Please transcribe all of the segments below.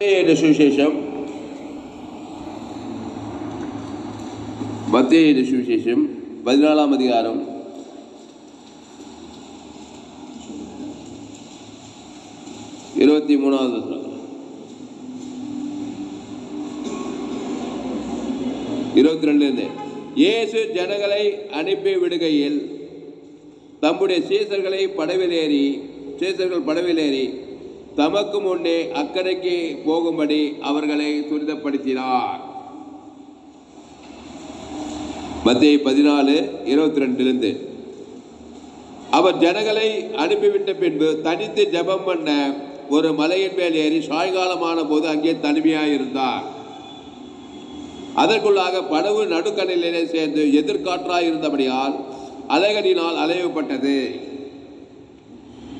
மத்திய சுவிசேஷம் மத்திய சுவிசேஷம் பதினாலாம் அதிகாரம். இருபத்தி மூணாவது இருபத்தி ரெண்டுலேருந்து. இயேசு ஜனங்களை அனுப்பி விடுகையில் தம்முடைய சீசர்களை படவிலேறி சீசர்கள் படவிலேறி தமக்கு முன்னே அக்கறைக்கு போகும்படி அவர்களை துரிதப்படுத்தினார். மத்திய பதினாலு இருபத்தி ரெண்டிலிருந்து அவர் ஜனங்களை அனுப்பிவிட்ட பின்பு தனித்து ஜெபம் பண்ண ஒரு மலையின் மேல் ஏறி சாயங்காலமான போது அங்கே தனிமையாக இருந்தார் அதற்குள்ளாக படவு நடுக்கடலிலே சேர்ந்து எதிர்காற்றாக இருந்தபடியால் அலைகளினால் அலையப்பட்டது.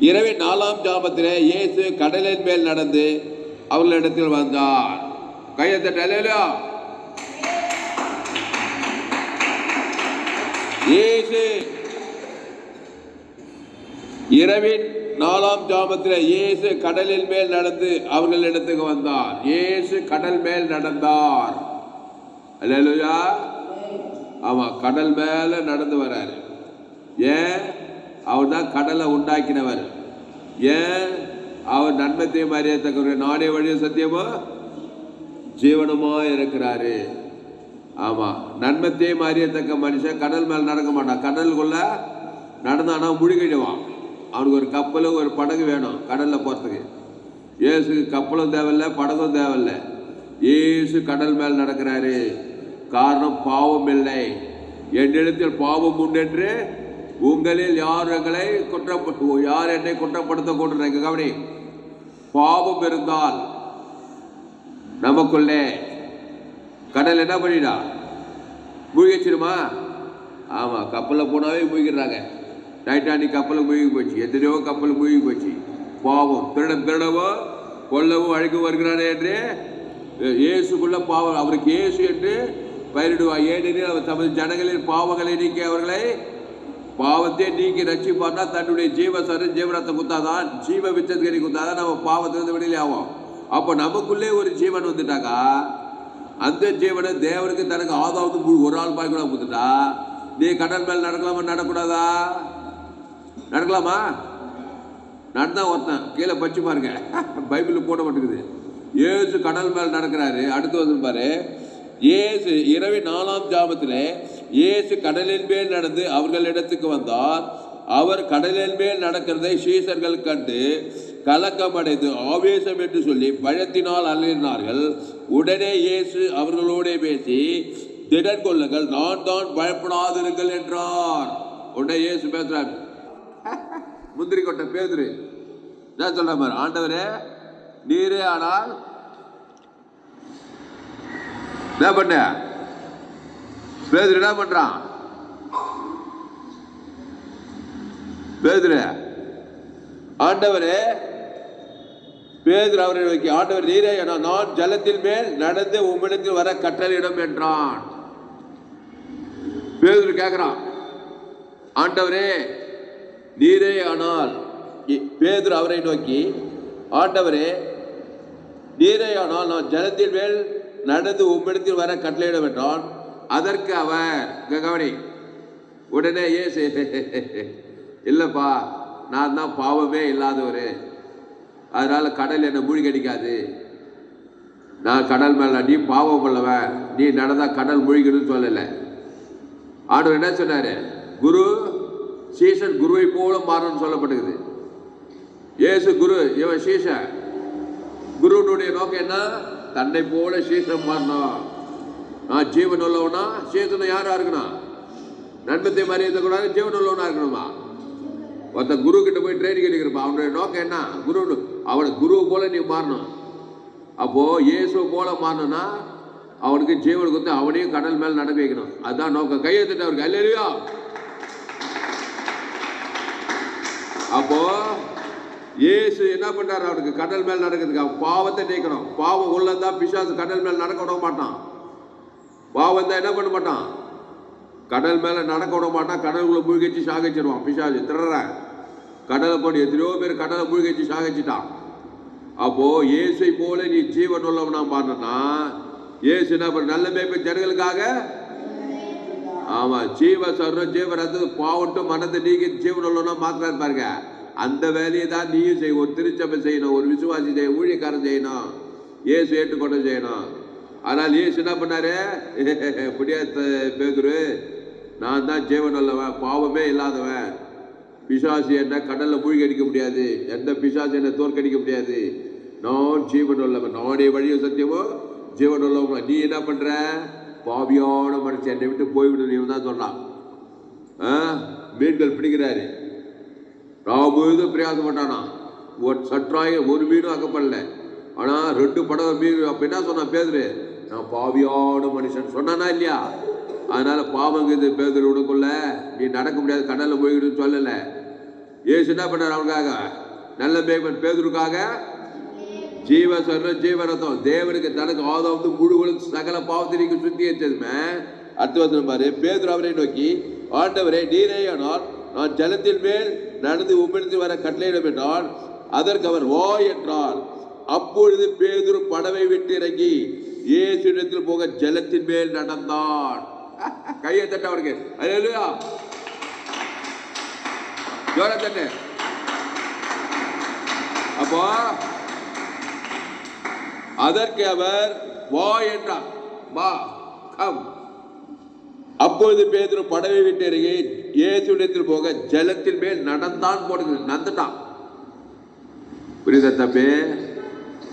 இரவின் நாலாம் ஜாமத்திலே இயேசு கடலின் மேல் நடந்து அவர்களிடத்தில் வந்தார். கையத்தட்ட அல்லேலூயா! இயேசு. இரவின் நாலாம் ஜாமத்தில் இயேசு கடலின் மேல் நடந்து அவர்களிடத்துக்கு வந்தார். இயேசு கடல் மேல் நடந்தார். அல்லேலூயா! ஆமா கடல் மேல நடந்து வராரு. ஏன்? அவர் தான் கடலை உண்டாக்கினவர். ஏன்? அவர் நன்மத்தையும் அறியத்தக்கவர் நானே வழியும் சத்தியமோ? ஜீவனமாக இருக்கிறாரு. ஆமாம் நன்மத்தையும் அறியத்தக்க மனுஷன் கடல் மேல் நடக்க மாட்டான். கடலுக்குள்ள நடந்தானா முழுகிடுவான். அவனுக்கு ஒரு கப்பலும் ஒரு படகு வேணும் கடலில் போகிறதுக்கு இயேசுக்கு கப்பலும் தேவையில்ல படகும் தேவையில்லை. இயேசு கடல் மேல் நடக்கிறாரு. காரணம் பாவம் இல்லை. என்னிடத்தில் பாவம் உண்டென்று உங்களில் யார் எங்களை குற்றப்பட்டு யார் என்னை குற்றப்படுத்த கொண்டு கவனி. பாவம் இருந்தால் நமக்குள்ளே கடல் என்ன பண்ணிடா? மூழ்கிச்சிருமா ஆமாம் கப்பலில் போனாவே மூழ்கிடுறாங்க. டைட்டானிக் கப்பலில் மூழ்கி போச்சு. எத்தனையோ கப்பல் மூழ்கி போச்சு. பாவம். திருடம் திருடவோ கொல்லவும் அழைக்க வருகிறானே என்று இயேசுக்குள்ள பாவம். அவருக்கு இயேசு என்று பயிரிடுவார். ஏனெனில் அவர் தமது ஜனங்களின் பாவங்களை நீக்கி அவர்களை பாவத்தை நீக்கி ரட்சிப்பார்னா தன்னுடைய ஜீவ சரி ஜீவனத்தை குத்தாதான் ஜீவ வித்தத்கரி குத்தாதான் நம்ம பாவத்திலிருந்து வெளியிலே ஆகும் அப்போ நமக்குள்ளே ஒரு ஜீவன் வந்துட்டாக்கா அந்த ஜீவனை தேவனுக்கு தனக்கு ஆதாவது முழு ஒரு ஆள் பாய் கூட கொடுத்துட்டா நீ கடல் மேல் நடக்கலாமா? நடக்கூடாதா? நடக்கலாமா? நடந்தா ஒருத்தன். கீழே பச்சு பாருங்க. பைபிளில் போட மாட்டேங்குது. ஏசு கடல் மேல் நடக்கிறாரு. அடுத்து வந்து பாரு. ஏசு இரவு நாலாம் ஜாமத்திலே இயேசு கடலின் மேல் நடந்து அவர்களிடத்துக்கு வந்தார். அவர் கடலின் மேல் நடக்கிறதை சீசர்கள் கண்டு கலக்கமடைந்து ஆவேசம் என்று சொல்லி பயத்தினால் அலறினார்கள். உடனே இயேசு அவர்களோடே பேசி திடன் கொள்ளுங்கள் நான் தான் பயப்படாதிருங்கள் என்றார். உடனே இயேசு பேசுறாரு. முந்திரி கொட்டை பேதுரு. என்ன சொல்ற மாதிரி ஆண்டவரே நீரே ஆனால் என்ன பண்ண? பேதுரு என்ன பண்றான்? பேதுரு ஆண்டவரே பேதுரு அவரை நோக்கி ஆண்டவர் நீரே என நான் ஜலத்தின் மேல் நடந்து உம்மிடத்தில் வர கட்டளையிடும் என்றான். பேதுரு கேட்கிறான் ஆண்டவரே நீரே ஆனால் பேதுரு அவரை நோக்கி ஆண்டவரே நீரே ஆனால் நான் ஜலத்தின் மேல் நடந்து உம்மிடத்தில் வர கட்டளையிடம் என்றான். அதற்கு அவர் கவனி. உடனே ஏசு இல்லைப்பா நான் தான் பாவமே இல்லாதவர். அதனால் கடல் என்னை மூழ்கடிக்காது. நான் கடல் மேலே நீ பாவம் உள்ளவன். நீ நடந்தால் கடல் மூழ்கிடுன்னு சொல்லலை. ஆண்டவர் என்ன சொன்னார்? குரு சீசன் குருவை போல மாறணும்னு சொல்லப்பட்டுக்குது. ஏசு குரு இவன் சீசன் குருனுடைய நோக்கம் என்ன? தன்னை போல சீசன் மாறணும். நான் ஜீவன் உள்ளவனா சீசனை யாரா இருக்கணும்? நன்மத்தை மாதிரி கூடாது ஜீவன் உள்ளவனா இருக்கணுமா? ஒருத்த குரு கிட்ட போய் ட்ரைனிங் எடுக்கிறப்பா அவனுடைய நோக்கம் என்ன? குரு அவனை குரு போல நீ மாறணும். அப்போ இயேசு போல மாறணும்னா அவனுக்கு ஜீவன் கொடுத்து அவனையும் கடல் மேல் நடக்க வைக்கணும். அதுதான் நோக்கம். கையெழுத்துட்டு அவருக்கு அல்லையா அப்போ இயேசு என்ன பண்றாரு? அவனுக்கு கடல் மேல் நடக்கிறதுக்கு பாவத்தை நீக்கணும். பாவம் உள்ளதான் பிசாசு கடல் மேல் நடக்க விட மாட்டான். பாவம் இருந்தால் என்ன பண்ண மாட்டான்? கடல் மேலே நடக்க விட மாட்டான் கடலுக்குள்ளே மூழ்கிச்சு சாகச்சிடுவான் பிசாசு திருற. கடலை கொண்டு எத்தனையோ பேர் கடலை மூழ்கிச்சு சாகச்சிட்டான் அப்போது இயேசை போல நீ ஜீவன் உள்ளவனா பார்த்தனா இயேசு என்ன பண்ண நல்ல மேய்ப்பு ஜனங்களுக்காக? ஆமாம் ஜீவ சர்வம் ஜீவ ரத்தம் பாவட்டும் மனத்தை நீக்கி ஜீவன் உள்ளவனா மாத்திரம் பாருங்க. அந்த வேலையை தான் நீயும் செய்ய ஒரு திருச்சபை செய்யணும் ஒரு விசுவாசி செய்ய ஊழியக்காரன் செய்யணும் ஏசு ஏற்றுக்கொண்டு செய்யணும். ஆனால் இயேசு என்ன பண்ணாரு? முடியாத பேதுரு நான் தான் ஜீவன் உள்ளவன் பாவமே இல்லாதவன். பிசாசு என்ன கடலில் மூழ்கி அடிக்க முடியாது. எந்த பிசாசு என்ன தோற்கடிக்க முடியாது. நான் ஜீவன் உள்ளவன். நானே வழியும் சத்தியமோ ஜீவன் உள்ளவன் நீ என்ன பண்ணுற பாவியான மனுஷன். என்னை விட்டு போய்விடு நீ தான் சொன்னான் ஆ? மீன்கள் பிடிக்கிறாரு. பிரியாசம் பிரயாசப்பட்டானா? ஒரு சற்றாய ஒரு மீனும் அக்கப்படல ஆனால் ரெண்டு படம் மீன். அப்போ என்ன சொன்னான் பேதுரு? நான் பாவியான மனுஷன். சொன்னானா இல்லையா? அதனால பாவங்கிறது பேதர் உனக்குள்ள. நீ நடக்க முடியாது கடலில் போய்கிடுன்னு சொல்லலை. ஏசு என்ன பண்ணார் அவனுக்காக? நல்ல மேய்ப்பன் பேதுருக்காக ஜீவ சொல்ற ஜீவரத்தம் தேவனுக்கு தனக்கு வந்து முழுவதும் சகல பாவத்திற்கு சுத்தி வச்சதுமே அடுத்து பாரு. பேதுரு அவரை நோக்கி ஆண்டவரே நீரேயானால் நான் ஜலத்தின் மேல் நடந்து உமிழ்ந்து வர கட்டளையிடும் என்றால் அதற்கு அவர் ஓ என்றார். அப்பொழுது பேதுரு படவை விட்டு இறங்கி இயேசுடத்தில் போக ஜலத்தின் மேல் நடந்தான். கையை தட்ட அவருக்கு. அல்லேலூயா ஜோர தட்டு அப்போ அதற்கு அவர் வா என்றார். வா கம் அப்பொழுது பேதுரு படவை விட்டு இறங்கி இயேசுடத்தில் போக ஜலத்தின் மேல் நடந்தான் போடுது நந்துட்டான். புரியுதா தம்பி?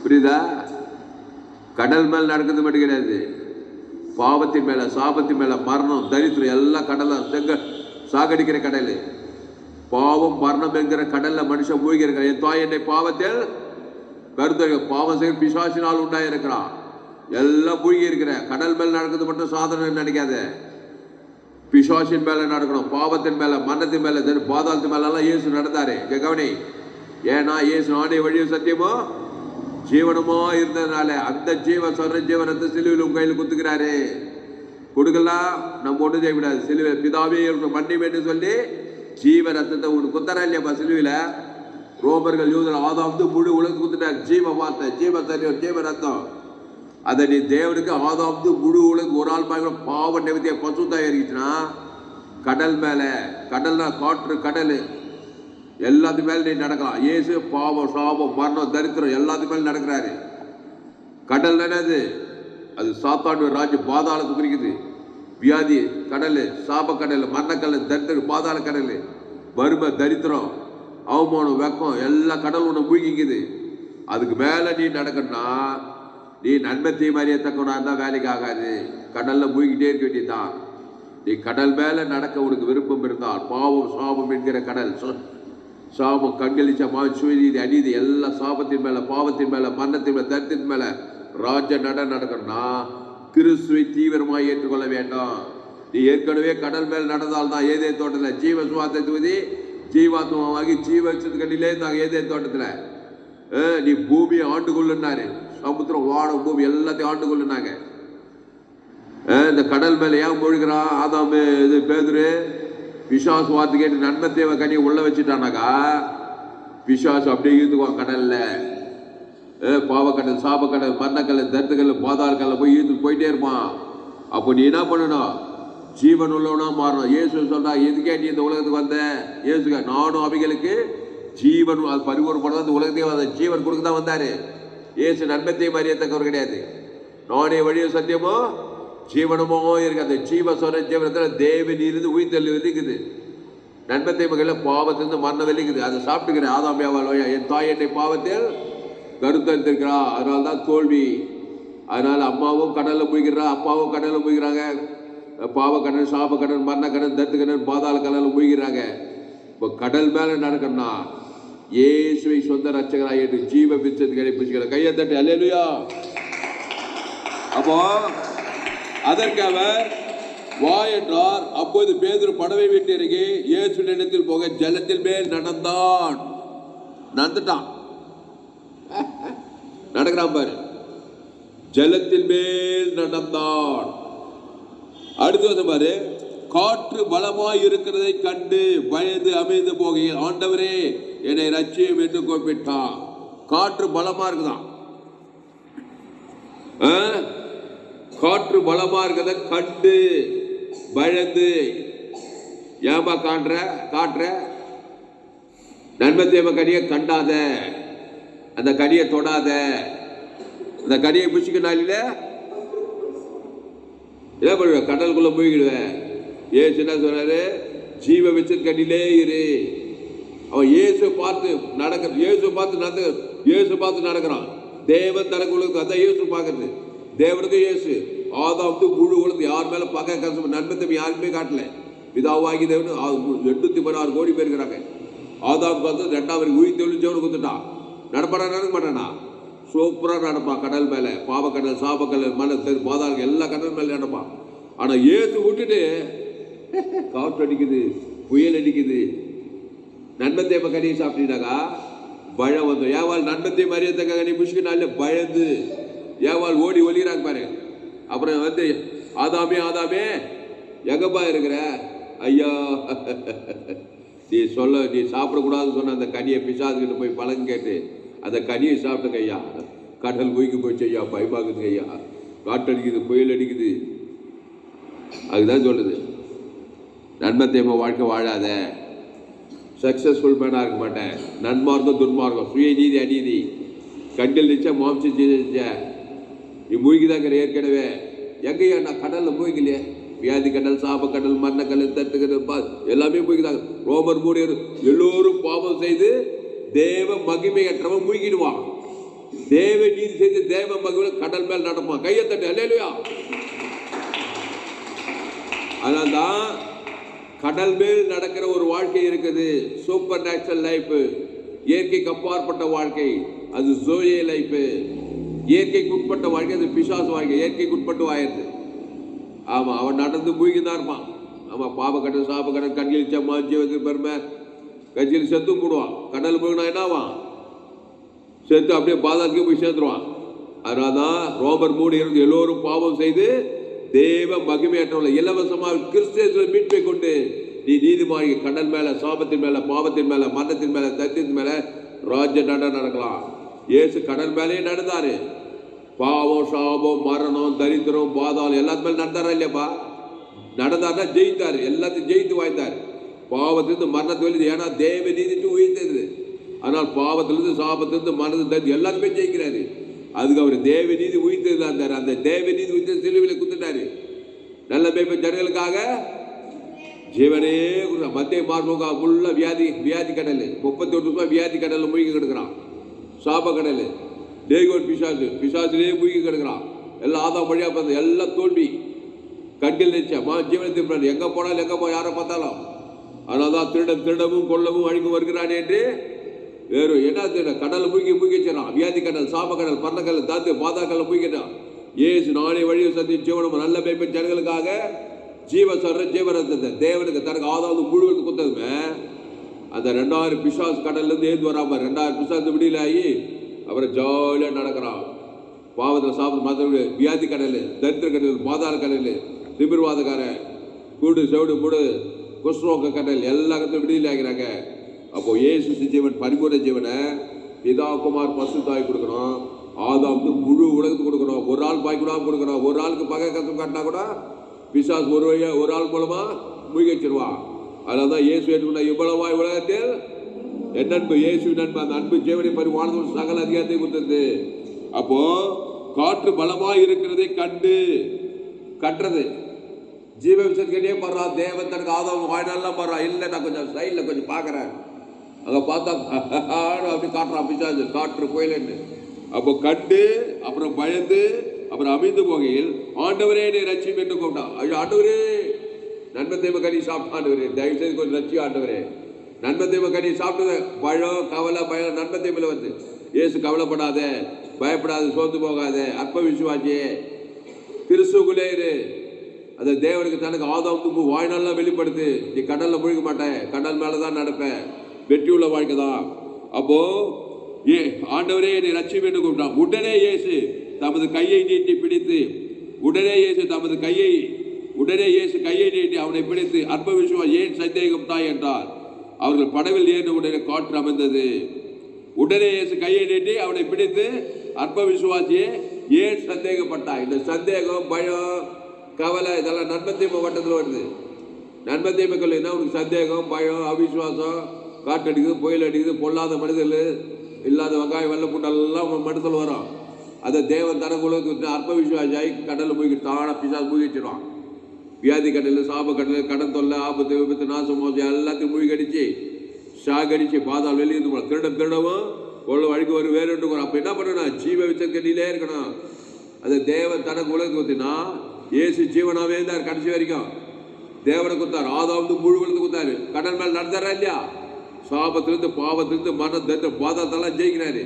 புரியுதா? கடல் மேல் நடக்கிறது மட்டும் கிடையாது. பாவத்தின் மேலே சாபத்தின் மேலே மரணம் தரித்திரம் எல்லாம் கடலும் செங்க சாகடிக்கிற கடல். பாவம் மரணம் என்கிற கடலில் மனுஷன் மூழ்கி என் தாய் என்னை பாவத்தில் கருத்து பாவம் செய்ய பிசாசினால் உண்டாயிருக்கிறான். எல்லாம் மூழ்கி இருக்கிற கடல் மேல் நடக்கிறது மட்டும் சாதனை நினைக்காத. பிசாசின் மேலே நடக்கணும். பாவத்தின் மேலே மரணத்தின் மேலே தெரு- பாதாளத்தின் மேல எல்லாம் இயேசு நடந்தார். இங்க கவனி. ஏன்னா இயேசு நானே வழியும் சத்தியமோ? ஜீவனமா இருந்ததுனால அந்த ஜீவன் சொல்ற ஜீவனத்தை சிலுவையில் உங்க கையில் குத்துக்கிறாரு கொடுக்கலாம் நம்ம ஒன்றும் செய்ய முடியாது. சிலுவை பிதாவே இருக்கும் மன்னி வேண்டும் சொல்லி ஜீவ ரத்தத்தை உனக்கு குத்தரா இல்லையாப்பா சிலுவையில்? ரோமர்கள் யூதர் ஆதாம் முழு உலகத்து குத்துட்டார் ஜீவ வார்த்தை ஜீவ சரீரம் ஜீவ ரத்தம். அதை நீ தேவனுக்கு ஆதாம் முழு உலகம் ஒரு ஆள் பாய்க்கிற பாவ நிமித்திய பசுத்தாய் இருந்துச்சுன்னா கடல் மேலே கடல்னா காற்று கடல். எல்லாத்து மேல நீ நடக்கலாம். இயேசு பாவம் சாபம் மரணம் தரித்திரம் எல்லாத்து மேல நடக்கிறாரு. கடல் என்னது அது? சாத்தாண்டு ராஜ்யம் பாதாளத்தை குறிக்குது. வியாதி கடல் சாபக்கடல் கடல் மரணக்கடல் தரித்திரம் பாதாள கடல் வறுமை தரித்திரம் அவமானம் வெக்கம் எல்லா கடல் ஒன்று மூழ்கிக்குது. அதுக்கு மேலே நீ நடக்கணும்னா நீ நன்மை தீமாரியை தக்கணும் இருந்தால் வேலைக்கு ஆகாது. கடலில் மூழ்கிட்டே இருக்க வேண்டியதுதான். நீ கடல் மேலே நடக்க உனக்கு விருப்பம் இருந்தால் பாவம் சாபம் என்கிற கடல் சாபம் கண்களிச்ச சுயநீதி அநீதி எல்லா சாபத்தின் மேலே பாவத்தின் மேலே மரணத்தின் மேலே தரித்தின் மேலே ராஜ நட நடக்கணும்னா கிறிஸ்துவை தீவிரமாக ஏற்றுக்கொள்ள வேண்டாம். நீ ஏற்கனவே கடல் மேல் நடந்தால் தான் ஏதே தோட்டத்தில் ஜீவ சுவாத்தை தூதி ஜீவாத்மாவாகி ஜீவச்சத்துக்கடியிலே இருந்தாங்க ஏதே தோட்டத்தில். நீ பூமியை ஆண்டு கொள்ளுனாரு சமுத்திரம் வானம் பூமி எல்லாத்தையும் ஆண்டு கொள்ளுனாங்க இந்த கடல் மேலே ஏன் மூழ்கிறான்? ஆதாமு இது பேதுரு. பிசாசு வார்த்தை கேட்டு நன்மை தேவை கனியை உள்ளே வச்சுட்டானாக்கா விசுவாசம் அப்படியே ஈர்த்துக்குவான் கடலில். பாவக்கடல் சாபக்கடல் மரணக்கடல் தத்துக்கடல் பாதாளக்கடல போய் ஈர்த்து போயிட்டே இருப்பான். அப்போ நீ என்ன பண்ணணும்? ஜீவன் உள்ளவனா மாறணும். இயேசு சொல்றா எதுக்கே நீ இந்த உலகத்துக்கு வந்த? இயேசுக்க நானும் அவைகளுக்கு ஜீவன் அது பரிபூர்ணப்பட இந்த உலகத்தையே வந்த ஜீவன் கொடுக்க தான் வந்தார். இயேசு நன்மத்தையும் அறியத்தக்கவர் கிடையாது. நானே வழியோ சத்தியமோ ஜீவனமோ இருக்கு அந்த ஜீவ சொன்ன ஜீவனத்தில் தேவன் உயிர் உயிர்த்தல் இருக்குது நன்மத்தை மகளில் பாவத்திலிருந்து மரணம் வெளிக்குது. அதை சாப்பிட்டுக்கிறேன். ஆதாமியாவால் என் தாய் என்னை பாவத்தில் கருத்தரித்திருக்கிறா. அதனால தான் தோல்வி. அதனால் அம்மாவும் கடலில் மூழ்கிறா. அப்பாவும் கடலில் மூழ்கிறாங்க. பாவக்கடன் சாபக்கடன் மரணக்கடன் தத்துக்கடன் பாதாள கடலில் மூழ்கிறாங்க. இப்போ கடல் மேலே நடக்கணும்னா இயேசுவை சொந்த ரச்சகராய் என்று ஜீவ பிச்சத்துக்கு கிடைப்பிச்சுக்கிற கையை தட்டி அல்லையா அப்போ அதற்கு அவர் வா என்றார். அப்போது பேதுரு படவை விட்டு இறங்கி இயேசு இடத்தில் போக ஜலத்தில் மேல் நடந்தான். நடந்துட்டான். நடக்கிறான் பாரு. ஜலத்தின் மேல் நடந்தான். அடுத்து வந்து பாரு. காற்று பலமாய் இருக்கிறதை கண்டு பயந்து அமைந்து போகையில் ஆண்டவரே என்னை ரட்சியம் என்று கூப்பிட்டான். காற்று பலமா இருக்குதான். ஆ? காற்று பலமா இருக்கிறத கண்டு பயந்து ஏமா காட்டுற காட்டுற நன்மை தேவ கனியை கண்டாத அந்த கனியை தொடாத அந்த கனியை பிடிச்சிக்கினால என்ன பண்ணுவேன் கடலுக்குள்ள போய்கிடுவேன் ஏசு என்ன சொன்னாரு ஜீவ வச்சு கண்ணிலே இரு. அவன் இயேசு பார்த்து நடக்க இயேசு பார்த்து நடந்து இயேசு பார்த்து நடக்கிறான். தேவன் தனக்குள்ள அதான் இயேசு பார்க்கறது. தேவனுக்கு இயேசு. ஆதாம் வந்து முழு உலகத்து யார் மேலே பகை கசம் நன்மை தம்பி யாருக்குமே காட்டல. பிதாவாகி தேவன் எட்நூத்தி பதினாறு கோடி பேர் இருக்கிறாங்க. ஆதாவுக்கு பார்த்து ரெண்டாவது உயிர் தெளிஞ்சவனு கொடுத்துட்டான் நடப்பானா நடக்க மாட்டானா? சூப்பராக நடப்பான் கடல் மேலே. பாவக்கடல் சாபக்கடல் மலை தெரு பாதாளம் எல்லா கடல் மேலே நடப்பான் ஆனால் ஏற்று விட்டுட்டு காற்று அடிக்குது புயல் அடிக்குது. நன்மத்தை கனியை சாப்பிட்டீங்கனாக்கா பழம் வந்து ஏவாள் நன்மத்தை மரியத்தக்க கனி முஷ்கினால பயந்து. ஏவாள் ஓடி ஒழிகிறாங்க பாரு. அப்புறம் வந்து ஆதாமே ஆதாமே எங்கப்பா இருக்கிற? ஐயா. நீ சொல்ல நீ சாப்பிடக்கூடாதுன்னு சொன்ன அந்த கனியை பிசாதுக்கிட்ட போய் பழங்கு கேட்டு அந்த கனியை சாப்பிட்டுங்க ஐயா. கடல் மூழ்கி போச்சு ஐயா பயமாகுதுங்க ஐயா. காட்டடிக்குது அடிக்குது புயல் அடிக்குது. அதுதான் சொல்லுது. நன்மை தேம வாழ்க்கை வாழாத. சக்சஸ்ஃபுல் மேனாக இருக்க மாட்டேன். நன்மார்க்கம் துன்மார்க்கம். சுயநீதி அநீதி. கண்டில் நிச்சா மாம்சி செய்த நீ மூழ்கிதாங்கிற ஏற்கனவே. எங்கேயா நான் கடலில் மூழ்கிலையே வியாதி கடல் சாப கடல் மரண கடல் தட்டு கடல் பா எல்லாமே மூழ்கிதாங்க. ரோமர் மூடியர் எல்லோரும் பாவம் செய்து தேவ மகிமையற்றவன் மூழ்கிடுவான். தேவ நீதி செய்து தேவ மகிமையில் கடல் மேல் நடப்பான். கையை தட்டு அல்லையா அதனால்தான் கடல் மேல் நடக்கிற ஒரு வாழ்க்கை இருக்குது. சூப்பர் நேச்சுரல் லைஃப் இயற்கைக்கு அப்பாற்பட்ட வாழ்க்கை. அது ஜோயே லைஃப் இயற்கைக்கு உட்பட்ட வாழ்க்கை அது பிசாசு வாழ்க்கை இயற்கைக்கு உட்பட்டு வாயிருது ஆமாம் அவன் நடந்து மூழ்கி தான் இருப்பான். ஆமாம் பாப சாபக்கடன் கண்ணில் சம்மா ஜீவத்துக்கு பெருமை. கட்சியில் செத்து போடுவான் கடல் மூழ்கினா என்னவான்? செத்து அப்படியே பாதாளத்துக்கு போய் சேர்ந்துருவான். அதனால தான் ரோமர் மூடி இருந்து எல்லோரும் பாவம் செய்து தேவ மகிமையற்றவளை இலவசமாக கிறிஸ்தியத்தில் மீட்பை கொண்டு நீ நீதிமாறி கடல் மேலே சாபத்தின் மேலே பாவத்தின் மேலே மரணத்தின் மேலே தத்தின் மேலே ராஜ்ய நட நடக்கலாம். இயேசு கடல் மேலேயே நடந்தாரு. பாவம் சாபம் மரணம் தரித்திரம் பாதாளம் எல்லாத்து மேல நடந்தாரா இல்லையாப்பா? தான் ஜெயித்தார். எல்லாத்தையும் ஜெயித்து வாய்ந்தார் பாவத்திலிருந்து மரணத்திலிருந்து ஏன்னா தேவ நீதிட்டு உயர்த்தது ஆனால் பாவத்திலிருந்து சாபத்திலிருந்து மரணத்தை தரித்து எல்லாத்துமே ஜெயிக்கிறாரு. அதுக்கு அவர் தேவ நீதி உயிர்த்தது தான் அந்த தேவ நீதி உயிர்த்த சிலுவையில் குத்துட்டாரு. நல்ல மேய்ப்ப ஜனங்களுக்காக ஜீவனே கொடுக்குறான். மத்திய மார்முகா ஃபுல்லாக வியாதி வியாதி கடல். முப்பத்தி ஒன்று ரூபாய் வியாதி கடலில் மூழ்கி கிடக்கிறான். சாப கடல். டேகோர் பிசாசு. பிசாசுலேயே மூழ்கி கிடக்குறான். எல்லாம் ஆதாம் வழியாக பார்த்து எல்லாம் தோல்வி. கண்ணில் நிச்சய மா ஜீவனை எங்கே போனாலும் எங்கே போ யாரை பார்த்தாலும். ஆனால் தான் திருடம் திருடவும் கொல்லவும் அழிக்கும் வருகிறான் என்று வேறு என்ன திருட? கடலை மூழ்கி மூழ்கிச்சிடறான் வியாதி கடல் சாப கடல் பர்ணக்கடல் தாத்து பாதாக்கடல் மூழ்கிட்டான் ஏசு நானே வழியை சந்தி ஜீவனம் நல்ல மேய்ப்பன் ஜனங்களுக்காக ஜீவ சொல்ற ஜீவரத்தை தேவனுக்கு தனக்கு ஆதாவது முழுவது குத்ததுமே அந்த ரெண்டாயிரம் பிசாஸ் கடல்லேருந்து ஏந்து வராமல் ரெண்டாயிரம் பிசாஸ் விடியல அவரை அப்புறம் நடக்கிறான். பாவத்தில் சாப்பிட்டு மற்ற வியாதி கடல் தரித்திர கடல் பாதாள கடல் திமிர்வாதக்காரன் கூடு செவிடு மூடு குஷ்ரோக கடல் எல்லா கடலும் விடுதலை ஆகிறாங்க. அப்போ ஏசு ஜீவன் பரிபூர்ண ஜீவனை பிதா குமார் பசு தாய் கொடுக்கணும். ஆதாம் வந்து முழு உலகத்துக்கு கொடுக்கணும். ஒரு ஆள் பாய் கூட கொடுக்கணும். ஒரு ஆளுக்கு பகை கஷ்டம் காட்டினா கூட பிசாஸ் ஒரு வழியாக ஒரு ஆள் மூலமாக மூழ்கி அதனால தான் இயேசு ஏற்றுக்கொண்ட இவ்வளவாய் உலகத்தில் என் அன்பு இயேசு நண்பு அந்த அன்பு ஜீவனை பரிமாணம் சகல அதிகாரத்தை கொடுத்தது. அப்போ காற்று பலமாக இருக்கிறதை கண்டு கட்டுறது ஜீவ விசத்திலே படுறா தேவன் தனக்கு ஆதவன் வாழ்நாள்லாம் படுறா இல்லை நான் கொஞ்சம் சைடில் கொஞ்சம் பார்க்குறேன். அங்கே பார்த்தா அப்படி காட்டுறான் பிசாசு காற்று கோயிலுன்னு அப்போ கண்டு அப்புறம் பயந்து அப்புறம் அமைந்து போகையில் ஆண்டவரே என்னை ரட்சியும் என்று கூப்பிட்டான். ஐயோ ஆண்டவரே நன்மை தெய்வ கனி சாப்பிட்டு ஆண்டவரே. தயவு செய்து கொஞ்சம் ரட்சி ஆண்டவரே. நன்மை கனி சாப்பிட்டது பழம் கவலை பயம் நன்மை வந்து ஏசு கவலைப்படாத பயப்படாத சோர்ந்து போகாத அற்ப விசுவாசியே கிறிஸ்துக்குள்ளே இரு. அந்த தேவனுக்கு தனக்கு ஆதம் தும்பு வாழ்நாள்லாம் வெளிப்படுத்து. நீ கடலில் முழுக மாட்டேன். கடல் மேலே தான் நடப்பேன் வெற்றி உள்ள வாழ்க்கை தான். அப்போ ஏ ஆண்டவரே என்னை ரட்சி வேண்டும் கூப்பிட்டான். உடனே இயேசு தமது கையை நீட்டி பிடித்து உடனே இயேசு தமது கையை உடனே இயேசு கையை நீட்டி அவனை பிடித்து அற்ப விசுவா ஏன் சந்தேகம் தாய்? என்றார். அவர்கள் படவில் ஏறின உடனே காற்று அமைந்தது. உடனே இயேசு கையை நீட்டி அவனை பிடித்து அற்ப விசுவாசியே ஏன் சந்தேகப்பட்டாய்? இந்த சந்தேகம் பயம் கவலை இதெல்லாம் நன்மை வட்டத்தில் வருது. நன்மை தீமைகள் என்ன? உனக்கு சந்தேகம் பயம் அவிசுவாசம் காற்று அடிக்குது புயல் அடிக்குது பொல்லாத மனிதர்கள் இல்லாத வெங்காயம் வெள்ளப்பூட்டெல்லாம் உன் மனசில் வரும். அதை தேவன் தனக்குள்ள அற்ப ஆகி கடலில் போய் தானாக பிசாசு மூழ்கி வச்சிருவான். வியாதி கடல் சாப கடல் கடன் தொல்லை ஆபத்து விபத்து நாசம் மோசம் எல்லாத்தையும் மூழ்கடிச்சு சாகடிச்சு பாதாள் வெளியிருந்து போகலாம் திருடம் திருடவும் கொள்ள வழிக்கு வரும் வேறு வரும் அப்போ என்ன பண்ணணும்? ஜீவ விச்சக்கடியிலே இருக்கணும். அது தேவன் தனக்கு உலகத்துக்கு ஊற்றினா ஏசு ஜீவனாகவே இருந்தார் கடைசி வரைக்கும். தேவனை கொடுத்தார். ஆதா வந்து முழு விழுந்து கொடுத்தாரு. கடன் மேல் நடந்தாரா இல்லையா? சாபத்திலிருந்து பாவத்திலிருந்து மனம் தட்டு பாதத்தெல்லாம் ஜெயிக்கிறாரு.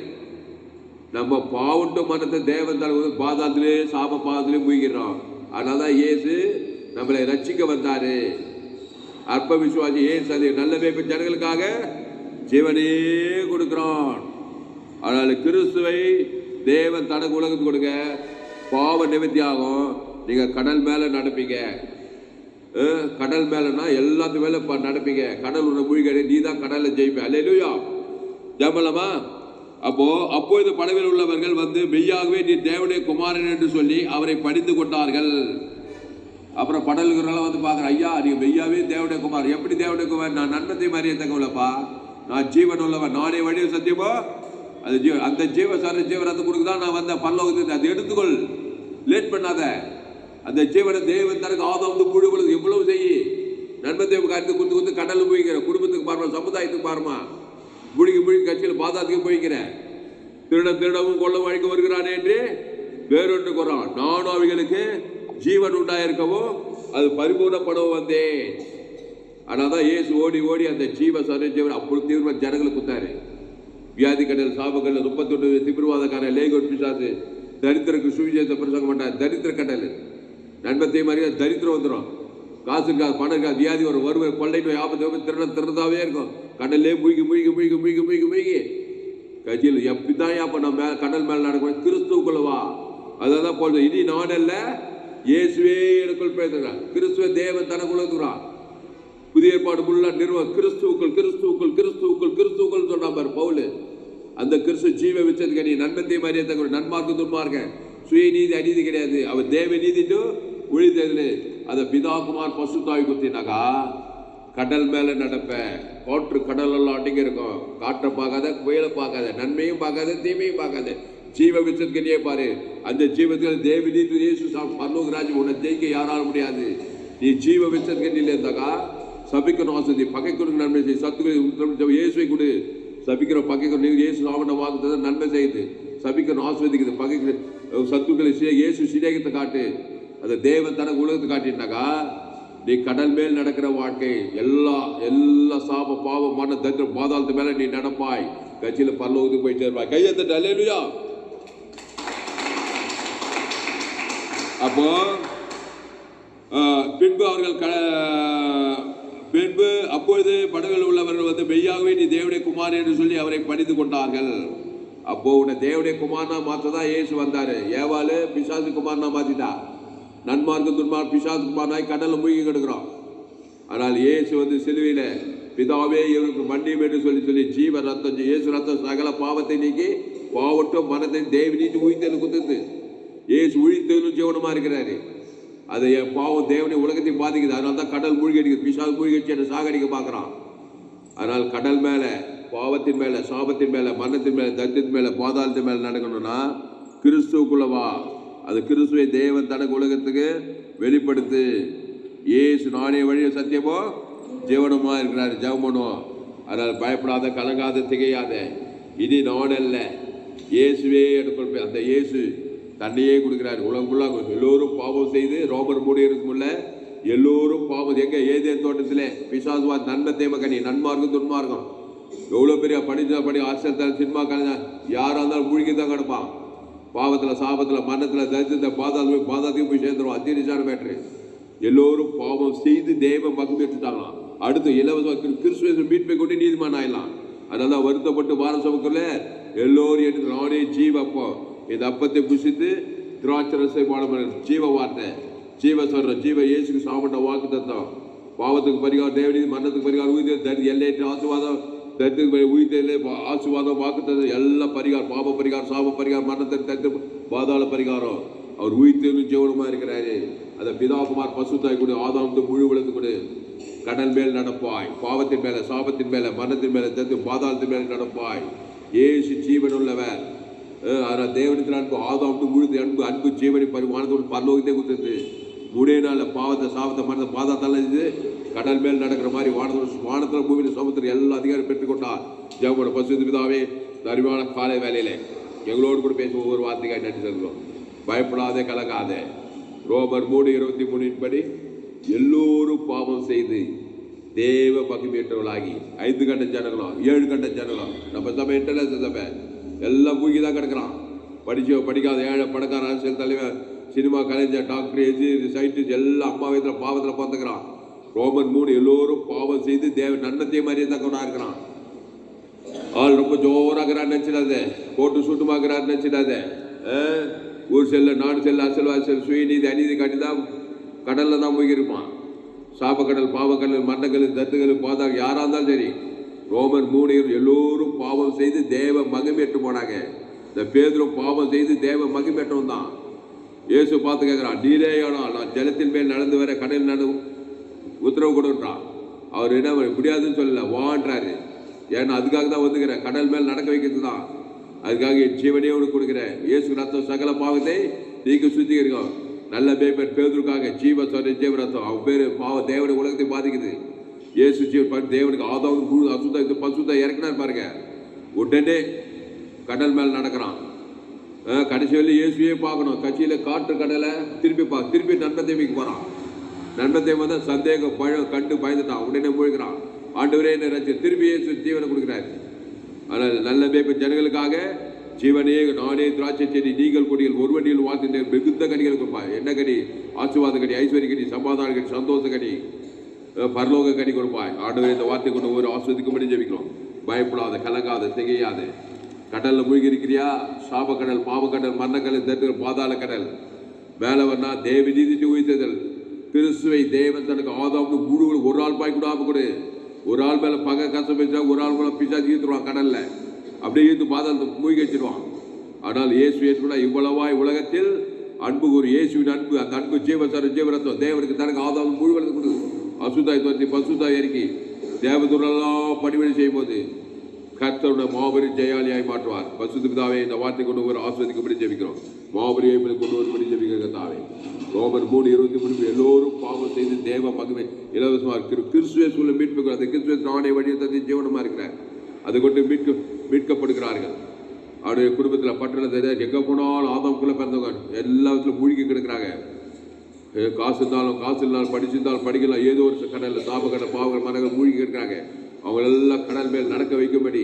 நம்ம பாவட்டு மனத்தை தேவன் தலை பாதத்திலே சாப பாதத்திலே மூழ்கிறோம் அதனால தான் ஏசு நம்மளை ரட்சிக்க வந்தாரு. அற்ப விசுவாசி ஏன் சதி நல்ல வேப்ப ஜனங்களுக்காக ஜீவனே கொடுக்கிறான். ஆனால் கிறிஸ்துவை தேவன் தனக்கு உலகத்துக்கு கொடுங்க. பாவ நிவர்த்தியாகும். நீங்கள் கடல் மேலே நடப்பீங்க. கடல் மேலேனா எல்லாத்து மேலே ப- நடப்பீங்க. கடல் உன்னை மூழ்கி நீ தான் கடல்ல ஜெயிப்ப. இல்லையா ஜெபலமா? அப்போ அப்போது படவில் உள்ளவர்கள் வந்து மெய்யாகவே நீ தேவனுடைய குமாரன் என்று சொல்லி அவரை படித்து கொண்டார்கள். அப்புறம் படல்கிறவங்களாம் வந்து பார்க்குறேன் ஐயா நீ மெய்யாவே தேவனுடைய குமார். எப்படி தேவனுடைய குமார்? நான் நன்மத்தை மாதிரியே தகவலப்பா. நான் ஜீவன் உள்ளவன். நானே வழி சத்தியமோ? அது ஜீவ அந்த ஜீவ சார ஜீவ கொடுக்க தான் நான் வந்த பல்லோகத்தை அதை எடுத்துக்கொள். லேட் பண்ணாத. அந்த ஜீவனை தெய்வம் தனக்கு ஆதம் வந்து புழு விழுது. எவ்வளவு செய்யி நன்மை தேவ காரியத்தை குத்து குத்து கடலில் போய்க்கிற குடும்பத்துக்கு பாருமா சமுதாயத்துக்கு பாருமா. முழுகி முழுகி கட்சியில் பாதாத்துக்கு போய்க்கிறேன் திருடம் திருடவும் கொள்ள வழிக்கு வருகிறானே என்று வேறொன்று குறான் நானும் அவைகளுக்கு ஜீவன் உண்டாயிருக்கவும் அது பரிபூர்ணப்படவும் வந்தேன். ஆனால் தான் ஏசு ஓடி ஓடி அந்த ஜீவ சரஞ்சீவன் அப்பொழுது தீவிர ஜனங்களை குத்தாரு. வியாதி கடல் சாபக்கடல் முப்பத்தொன்று திமிர்வாதக்காரன் லேகோட் பிசாசு தரித்திரக்கு சுவிசேஷ பிரசங்க மாட்டார் தரித்திர கடல் நண்பத்தை மாதிரி தரித்திரம் வந்துடும் காசு இருக்காது பணம் இருக்காது வியாதி வரும். வருவர் கொள்ளை நோய் ஆபத்து விபத்து, திறன திறந்தாவே இருக்கும். கடல்லே மூழ்கி மூழ்கி மூழ்கி மூழ்கி மூழ்கி மூழ்கி. கட்சியில் எப்படிதான் அப்போ நம்ம மேல கடல் மேலே நடக்கும் கிறிஸ்துவுக்குள்ளவா? அதான் போடுறது இனி நான் இல்லை இயேசுவே எனக்குள் பேசுகிறான் கிறிஸ்துவ தேவன் தனக்குள்ளான் புதிய ஏற்பாடு ஃபுல்லா நிறுவ கிறிஸ்துவுக்குள் கிறிஸ்துவுக்குள் கிறிஸ்துவுக்குள் கிறிஸ்துவுக்குள் சொன்னா பாரு பவுலு. அந்த கிறிஸ்து ஜீவ வச்சதுக்கு நீ நன்மத்தை மரியாதை கூட நன்மார்க்கு துன்மார்க்க. சுய நீதி அநீதி கிடையாது. அவர் தேவ நீதிட்டு உழித்ததுல அதை பிதாகுமார் பசு தாய் குத்தினாக்கா கடல் மேலே நடப்ப. காற்று கடல் எல்லாம் அடிங்க இருக்கும். காற்றை பார்க்காத புயலை பார்க்காத நன்மையும் பார்க்காத தீமையும் பார்க்காத. ஜீவ விசத்துக்கே பாரு. அந்த ஜீவத்தில் தேவ நீதி இயேசு பரலோக ராஜ்யம் உன்னை ஜெயிக்க யாரால முடியாது. நீ ஜீவ விசத்துக்கண்ணில் இருந்தாக்கா சபிக்கணும் ஆசதி பகைக்கணும் நன்மை செய்ய சத்துக்கு இயேசுவை கொடு. சபிக்கிற பகைக்கணும் நீங்க இயேசு சாமனை வாக்குறது நன்மை செய்யுது சபிக்கணும் ஆஸ்வதிக்குது பகைக்கிற சத்துக்களை செய்ய இயேசு சிநேகத்தை காட்டு. அந்த தேவன் தனக்கு உலகத்தை காட்டினாக்கா நீ கடல் மேல் நடக்கிற வாழ்க்கை எல்லா எல்லா சாப பாவம் மன தத்திர பாதாளத்து மேலே நீ நடப்பாய். கட்சியில் பரலோகத்துக்கு போய் சேர்ப்பாய். கையெழுத்து அல்லேலுயா! அப்போ பின்பு அவர்கள் க பின்பு அப்பொழுது படகில் உள்ளவர்கள் வந்து மெய்யாகவே நீ தேவடைய குமார் என்று சொல்லி அவரை பணிந்து கொண்டார்கள். அப்போ உன்னை தேவனுடைய குமாரனா மாற்றதான் ஏசு வந்தார். ஏவாளு பிசாசு குமாரனா மாற்றிட்டா நன்மார்க்கு துன்மார் பிசாசு குமாரனாய் கடலில் மூழ்கி கிடக்கிறோம். ஆனால் இயேசு வந்து சிலுவையில் பிதாவே இவருக்கு மன்னியும் என்று சொல்லி சொல்லி ஜீவ ரத்தம் இயேசு ரத்தம் சகல பாவத்தை நீக்கி பாவட்டும் மனத்தை தேவி நீதி குத்துது. ஏசு இயேசு ஜீவனமாக இருக்கிறாரு. அது என் பாவம் தேவனை உலகத்தை பாதிக்குது. அதனால தான் கடல் மூழ்கி அடிக்குது பிசால் மூழ்கி அடிச்சு சாகடிக்க பார்க்குறான். அதனால் கடல் மேலே பாவத்தின் மேலே சாபத்தின் மேலே மரணத்தின் மேலே தத்தின் மேலே பாதாளத்தின் மேலே நடக்கணும்னா கிறிஸ்துவுக்குள்ளவா அது கிறிஸ்துவை தேவன் தனக்கு உலகத்துக்கு வெளிப்படுத்து. ஏசு நானே வழி சத்தியமோ? ஜீவனமாக இருக்கிறார். ஜெவமனோ அதனால் பயப்படாத கலங்காத திகையாத. இனி நான் அல்ல. இயேசுவே எனக்கு அந்த இயேசு தன்னையே கொடுக்கிறார். உலகம் ஃபுல்லாக எல்லோரும் பாவம் செய்து ரோமர் மூடி இருக்கும்ல? எல்லோரும் பாவம். எங்கே ஏதே தோட்டத்தில்? பிசாசுவா நன்மை தேமக்கணி நன்மார்க்கும் துன்மார்க்கம். எவ்வளோ பெரிய படிச்ச படி ஆசிரியர் சினிமா கலைஞர். யாராக இருந்தாலும் மூழ்கி தான் கிடப்பான். பாவத்தில் சாபத்தில் மரணத்தில் தரித்திரத்தை போய் பாதாத்துக்கு போய் சேர்ந்துருவோம் அத்தியரிசான மேட்ரு எல்லோரும் பாவம் செய்து தெய்வம் மகிழ்ந்து எடுத்துட்டாங்களாம் அடுத்து இலவச கிறிஸ்துவ மீட்பை கொண்டு நீதிமான் ஆயிடலாம். அதனால தான் வருத்தப்பட்டு வாரசமுக்குள்ள எல்லோரும் எடுத்து நானே ஜீவப்போ இது அப்பத்தை புசித்து திராட்சரசை பாடம் ஜீவ வார்த்தை ஜீவ சொல்ற ஜீவ இயேசுக்கு சாப்பிட்ட வாக்கு தத்தம் பாவத்துக்கு பரிகாரம் தேவனி மரணத்துக்கு பரிகாரம் உயிர் தரி எல்லையற்ற ஆசுவாதம் தரித்திர உயிர்த்தலே ஆசுவாதம் வாக்குத்தது எல்லாம் பரிகாரம் பாப பரிகாரம் சாப பரிகாரம் மரணத்தை தத்து பாதாள பரிகாரம். அவர் உயிர்த்தேலும் ஜீவனமாக இருக்கிறாரு. அதை பிதாகுமார் பசுத்தாய் கொடு ஆதாம் முழு விழுந்து கொடு. கடல் மேல் நடப்பாய். பாவத்தின் மேலே சாபத்தின் மேலே மரணத்தின் மேலே தத்து பாதாளத்தின் மேலே நடப்பாய். ஏசு ஜீவன் உள்ளவர் ஆனால் தேவனத்தில் அன்பு ஆதாம் முழுது அன்பு அன்பு ஜீவனை பரிமாணத்தோடு பரலோகத்தை கொடுத்தது. மூடே நாளில் பாவத்தை சாபத்தை மரணத்தை பாதத்தால் இது. கடல் மேல் நடக்கிற மாதிரி வானத்தில் வானத்தில் பூமியில் சமுத்திரம் எல்லா அதிகாரம் பெற்றுக்கொண்டார் ஜெவனோட பசு பிதாவே தருவான காலை வேலையில் எங்களோடு கூட பேசும் ஒவ்வொரு வார்த்தைக்காக நன்றி சொல்கிறோம் பயப்படாதே கலக்காதே ரோமர் மூணு இருபத்தி மூணின்படி எல்லோரும் பாவம் செய்து தேவ பகுமையற்றவர்களாகி ஐந்து கண்ட ஜனங்களும் ஏழு கண்ட ஜனங்களும். நம்ம சபை இன்டர்நேஷனல் சபை? எல்லாம் மூங்கி தான் கிடக்கிறான். படிச்ச படிக்காத ஏழை பணக்கார அரசியல் தலைவர் சினிமா கலைஞர் டாக்டர் எஜினியர் சயின்டிஸ்ட் எல்லாம் அம்மா வயதில் பாவத்தில் பிறந்துக்கிறான். ரோமன் மூணு எல்லோரும் பாவம் செய்து தேவ நன்னத்தையும் மாதிரியே தக்கவனா இருக்கிறான். ஆள் ரொம்ப ஜோராகிறார் நினச்சிடாத. போட்டு சுட்டுமாக்குறார் நினச்சிடாத. ஊர் செல்ல நாடு செல்ல அசல் வாசல் சுயநீதி அநீதி காட்டி தான் கடலில் தான் போய் இருப்பான் சாபக்கடல் பாவக்கடல் மண்டக்கல் தத்துகள் பாதாக யாராக இருந்தாலும் சரி ரோமன் மூணு எல்லோரும் பாவம் செய்து தேவ மகிமேற்று போனாங்க. இந்த பேதரும் பாவம் செய்து தேவ மகிமேற்றவன் தான். இயேசு பார்த்து கேட்குறான் நீரே நான் ஜலத்தின் மேல் நடந்து வர கடல் நடு உத்தரவு கொடுன்றான் அவர் என்ன முடியாதுன்னு சொல்லல வான்றாரு ஏன்னா அதுக்காக தான் வந்துக்கிறேன் கடல் மேல் நடக்க வைக்கிறது தான். அதுக்காக என் ஜீவனே உனக்கு கொடுக்குறேன். இயேசு ரத்தம் சகல பாவத்தை நீங்க சுத்திகரிக்கும் நல்ல பேப்பர் பேதருக்காக ஜீவ சொன்ன ஜீவ ரத்தம். அவன் பேர் பாவ தேவனுடைய உலகத்தை பாதிக்குது. இயேசு ஜீவன் தேவனுக்கு ஆதாவும் குழு அசுத்தம் இது பசுத்த இறக்கினார் பாருங்க. உடனே கடல் மேலே நடக்கிறான். கடைசி வரையும் இயேசுவே பார்க்கணும். கட்சியில் காற்று கடலை திருப்பி பா திருப்பி நன்மத்தேவிக்கு போகிறான் நன்மத்தேவன் வந்து சந்தேகம் பழம் கண்டு பயந்துட்டான். உடனே முழுகிறான். ஆண்டவரே என்ன ரசி திருப்பி இயேசு ஜீவனை கொடுக்குறாரு. ஆனால் நல்ல பேப்பு ஜனங்களுக்காக ஜீவனே நானே திராட்சை செடி நீங்கள் கொடிகள் ஒரு வண்டியில் வாழ்த்து மிகுந்த கனிகள் கொடுப்பா என்ன கனி? ஆசிர்வாத கனி ஐஸ்வர்ய கனி சமாதான கனி சந்தோஷ கனி. பரலோக கனி கொடுப்பாய் ஆண்டவரே இந்த வார்த்தை கொண்டு ஒரு ஆஸ்வதிக்கும்படி ஜெபிக்கிறோம் பயப்படாத கலங்காத திகையாத கடலில் மூழ்கி இருக்கிறியா சாப கடல் பாவக்கடல் மரணக்கடல் தட்டு பாதாள கடல் மேலே வந்தா தேவ நீதிட்டு உயிர்த்ததல் திருசுவை தேவன் தனக்கு ஆதாவுக்கு முழு ஒரு ஆள் பாய் கூட கொடு ஒரு ஆள் மேலே பகை கசம் வச்சா ஒரு ஆள் மேலே பிச்சா ஈர்த்துருவான் கடலில் அப்படியே ஈர்த்து பாதாளத்தை மூழ்கி வச்சிருவான் ஆனால் இயேசு இயேசுனா இவ்வளவாய் உலகத்தில் அன்பு ஒரு இயேசுவின் அன்பு அந்த அன்பு ஜீவசர ஜீவரத்தம் தேவனுக்கு தனக்கு ஆதாம் முழுவதும் கொடுக்கும் அசுதாய் தோற்றி பசுதாய் இறக்கி தேவதூரெல்லாம் பணிவிடை செய்யும் போது கர்த்தருடைய மாபெரும் ஜெயாலியாய் மாற்றுவார். பசுத்து பிதாவே இந்த வார்த்தை கொண்டு ஒரு ஆஸ்வதிக்கும்படி ஜெபிக்கிறோம். மாபெரிய கொண்டு வரும்படி ஜெபிக்கிற கத்தாவே ரோமர் மூணு இருபத்தி மூணு எல்லோரும் பாவம் செய்து தேவ மகிமை இலவசமாக இருக்கிற கிறிஸ்துவே சூழல் மீட்புகிறார் அந்த கிறிஸ்துவ நானே வழியை தந்து ஜீவனமாக இருக்கிறார். அது கொண்டு மீட்க மீட்கப்படுகிறார்கள். அவருடைய குடும்பத்தில் பட்டணத்தை எங்கே போனாலும் ஆதாம்குள்ளே பிறந்தவங்க எல்லா விதத்திலும் மூழ்கி கிடக்குறாங்க. காசு இருந்தாலும் காசு இருந்தாலும் படிச்சிருந்தாலும் படிக்கலாம். ஏதோ ஒரு கடலில் சாப கடல் பாவங்கள் மரங்கள் மூழ்கி இருக்கிறாங்க. அவங்களெல்லாம் கடல் மேல் நடக்க வைக்கும்படி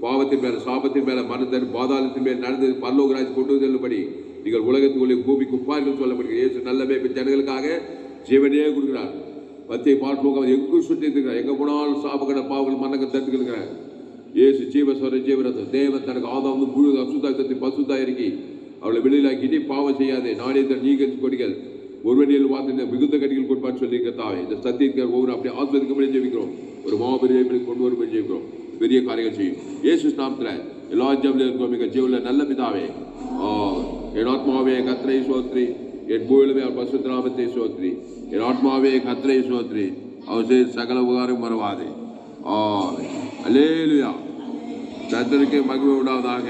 பாவத்தின் மேலே சாபத்தின் மேலே மரணத்தின் பாதாளத்தின் மேல் நடந்து பல்லோகராஜ் கொண்டு செல்லும்படி நீங்கள் உலகத்துக்குள்ளே பூமி குப்பார்கள் சொல்லப்படுகிறது இயேசு நல்ல மேய்ப்பு ஜனங்களுக்காக ஜீவனையே கொடுக்கிறார். பத்தியை பாட்டு எங்கும் சுற்றி இருக்கிறார். எங்கே போனாலும் சாபக்கடை பாவங்கள் மரணங்கள் தடுத்து ஏசு ஜீவஸ்வர ஜீவரத்தம் தேவன் தனக்கு ஆதாம் முழு அசுத்தாக்கத்தை பசுத்தா இறக்கி அவளை வெளியிலாக்கிட்டு பாவம் செய்யாதே. நானே தன் நீங்கள் கொடிகள். ஒருவனில் வார்த்தை மிகுந்த கடிகள் கொடுப்பான்னு சொல்லி கத்தாவே இந்த சத்தியத்தை ஒவ்வொரு அப்படி ஆஸ்வதிக்கும்படி ஜெபிக்கிறோம். ஒரு மாபெரிய கொண்டு வரும்படி ஜெபிக்கிறோம். பெரிய காரியங்கள் செய்யும். இயேசு நாமத்தில் எல்லா ஜபிலும் இருக்கும். மிக ஜீவில் நல்ல பிதாவே. ஆ, என் ஆத்மாவே கத்திரை சோத்ரி. என் பூவிலுமே அவர் பசுத்தராமத்தை சோத்ரி. என் ஆத்மாவே கத்திரை சோத்ரி. அவர் செய்த சகல உபகாரம் மறவாதே ஆ அலேலுயா கர்த்தருக்கு மகிழ்வு உண்டாவதாக.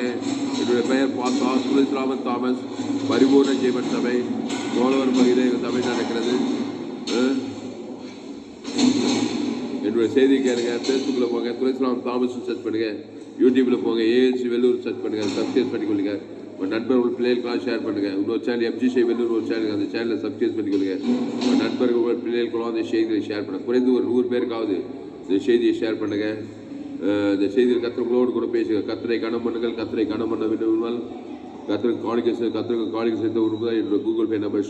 என்னுடைய பெயர் பார்த்தா சுலிஸ்ராமன் தாமஸ். பரிபூர்ண ஜீவன் சபை. கோலவர் பகுதியில் எங்கள் நடக்கிறது என்னுடைய செய்தி கேளுங்க. ஃபேஸ்புக்கில் போங்க. துளசிராம் தாமஸ் சர்ச் பண்ணுங்க. யூடியூப்பில் போங்க. ஏஎன்சி வெள்ளூர் சர்ச் பண்ணுங்க. சப்ஸ்கிரைப் பண்ணிக்கொள்ளுங்க. உங்கள் நண்பர்கள் பிள்ளைகளுக்கெல்லாம் ஷேர் பண்ணுங்கள் இன்னொரு சேனல் எம்ஜிசி வெள்ளூர் ஒரு சேனல் அந்த சேனலை சப்ஸ்கிரைப் பண்ணிக்கொள்ளுங்க. உங்கள் நண்பர்கள் உங்கள் பிள்ளைகளுக்கெல்லாம் அந்த செய்திகளை ஷேர் பண்ணுங்கள் குறைந்து ஒரு நூறு பேருக்காவது இந்த செய்தியை ஷேர் பண்ணுங்கள் இந்த செய்தியில் கத்திரங்களோடு கூட பேசுங்க. கத்திரை கனம் பண்ணுங்கள். கத்திரை கனம் பண்ண வேண்டும். கத்திர காணிக்கை செ- கத்திரக்கு காணிக்கை சேர்த்த ஒரு என்னுடைய கூகுள் பே நம்பர்